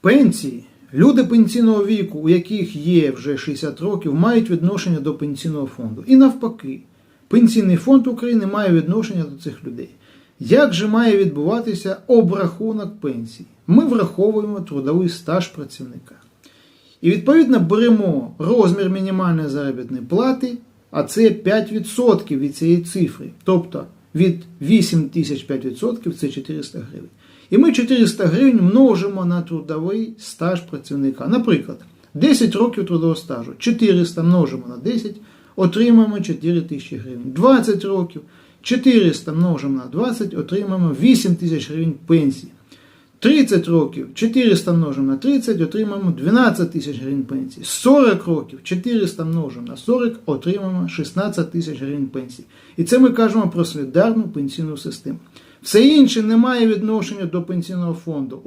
Пенсії. Люди пенсійного віку, у яких є вже 60 років, мають відношення до пенсійного фонду. І навпаки, Пенсійний фонд України має відношення до цих людей. Як же має відбуватися обрахунок пенсії? Ми враховуємо трудовий стаж працівника. І відповідно беремо розмір мінімальної заробітної плати, а це 5% від цієї цифри. Тобто від 8 тисяч 5% це 400 гривень. І ми 400 гривень множимо на трудовий стаж працівника. Наприклад, 10 років трудового стажу, 400 множимо на 10, отримаємо 4 тисячі гривень. 20 років, 400 множимо на 20, отримаємо 8 тисяч гривень пенсії. 30 років 400 множимо на 30, отримаємо 12 тисяч гривень пенсії. 40 років 400 множимо на 40, отримаємо 16 тисяч гривень пенсії. І це ми кажемо про солідарну пенсійну систему. Все інше не має відношення до пенсійного фонду.